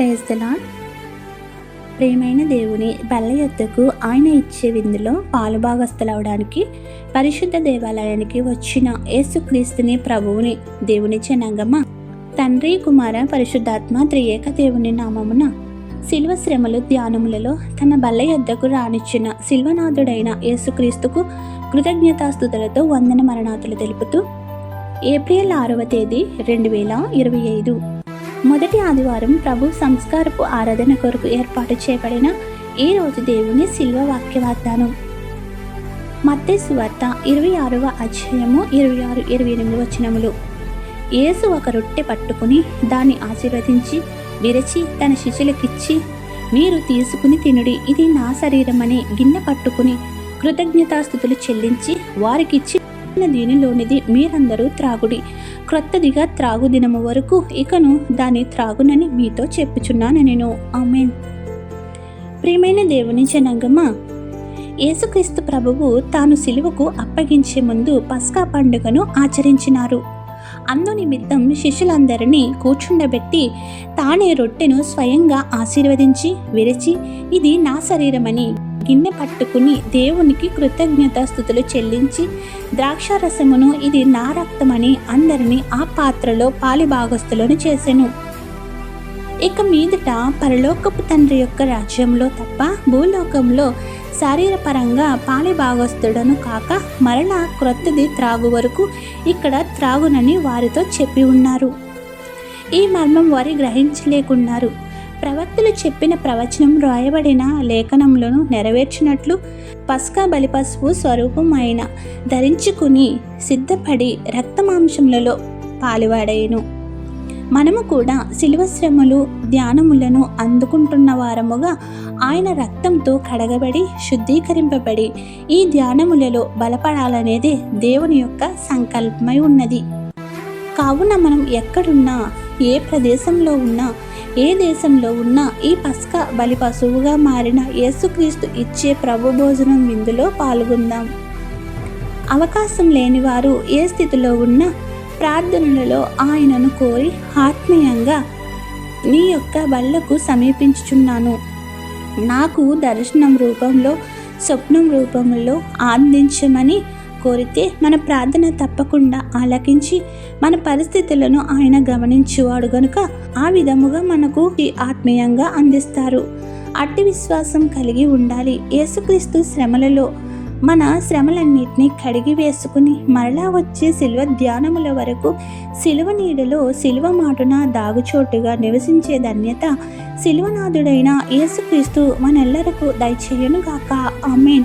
Praise the ప్రేమైన దేవుని బల్ల ఎత్తుకు ఆయన ఇచ్చే విందులో పాలుభాగస్థులవడానికి పరిశుద్ధ దేవాలయానికి వచ్చిన యేసుక్రీస్తుని ప్రభువుని దేవుని జనాంగమ్మ తండ్రి కుమార పరిశుద్ధాత్మ త్రియేక దేవుని నామమున శిల్వ శ్రమలు ధ్యానములలో తన బల్ల యొద్దకు రానిచ్చిన శిల్వనాథుడైన యేసుక్రీస్తుకు కృతజ్ఞతాస్థుతులతో వందన మరణాతులు తెలుపుతూ ఏప్రిల్ ఆరవ తేదీ రెండు వేల ఇరవై ఐదు. మొదటి ఆదివారం ప్రభు సంస్కారపు ఆరాధన కొరకు ఏర్పాటు చేయబడిన ఈ రోజు దేవుని శిల్వ వాక్య వాగ్దానం. మత్తే సువార్త ఇరవై ఆరవ అధ్యాయము ఇరవై ఆరు ఇరవై ఎనిమిది వచనములు. యేసు ఒక రొట్టె పట్టుకుని దాన్ని ఆశీర్వదించి విరచి తన శిష్యులకిచ్చి మీరు తీసుకుని తినుడి ఇది నా శరీరం అని గిన్నె పట్టుకుని కృతజ్ఞతాస్థుతులు చెల్లించి వారికిచ్చి దీనిలోనిది మీరందరూ త్రాగుడి. క్రొత్తదిగా త్రాగు దినము వరకు ఇకను దాన్ని త్రాగునని మీతో చెప్పుచున్నాను నేను ఆమెన్. ప్రియమైన దేవుని జనాంగమా యేసుక్రీస్తు ప్రభువు తాను సిలువకు అప్పగించే ముందు పస్కా పండుగను ఆచరించినారు. అందు నిమిత్తం శిష్యులందరినీ కూర్చుండబెట్టి తానే రొట్టెను స్వయంగా ఆశీర్వదించి విరచి ఇది నా శరీరమని గిన్నె పట్టుకుని దేవునికి కృతజ్ఞతాస్థుతులు చెల్లించి ద్రాక్షారసమును ఇది నా రక్తమని అందరినీ ఆ పాత్రలో పాలిభాగస్తులను చేసెను. ఇక మీదట పరలోకపు తండ్రి యొక్క రాజ్యంలో తప్ప భూలోకంలో శారీరపరంగా పాలిభాగస్తుడను కాక మరలా క్రొత్తది త్రాగు వరకు ఇక్కడ త్రాగునని వారితో చెప్పి ఉన్నారు. ఈ మర్మం వారి గ్రహించలేకున్నారు. ప్రవక్తలు చెప్పిన ప్రవచనం రాయబడిన లేఖనములను నెరవేర్చినట్లు పస్కా బలిపసుపు స్వరూపం అయిన ధరించుకుని సిద్ధపడి రక్తమాంసములలో పాలువాడేను మనము కూడా శిలువ శ్రమలు ధ్యానములను అందుకుంటున్న వారముగా ఆయన రక్తంతో కడగబడి శుద్ధీకరింపబడి ఈ ధ్యానములలో బలపడాలనేది దేవుని యొక్క సంకల్పమై ఉన్నది. కావున మనం ఎక్కడున్నా ఏ ప్రదేశంలో ఉన్నా ఏ దేశంలో ఉన్నా ఈ పస్క బలి పశువుగా మారిన యేసుక్రీస్తు ఇచ్చే ప్రభు భోజనం విందులో పాల్గొందాం. అవకాశం లేని వారు ఏ స్థితిలో ఉన్నా ప్రార్థనలలో ఆయనను కోరి ఆత్మీయంగా నీ యొక్క బల్లకు సమీపించుచున్నాను. నాకు దర్శనం రూపంలో స్వప్నం రూపంలో ఆనందించమని కోరితే మన ప్రార్థన తప్పకుండా ఆలకించి మన పరిస్థితులను ఆయన గమనించేవాడు గనుక ఆ విధముగా మనకు ఆత్మీయంగా అందిస్తారు. అట్టి విశ్వాసం కలిగి ఉండాలి. యేసుక్రీస్తు శ్రమలలో మన శ్రమలన్నింటినీ కడిగి వేసుకుని మరలా వచ్చే శిల్వ ధ్యానముల వరకు శిలువ నీడలో శిలువ మాటున దాగుచోటుగా నివసించే ధన్యత శిలువనాథుడైన యేసుక్రీస్తు మనెల్లరకు దయచేయను గాక ఆమెన్.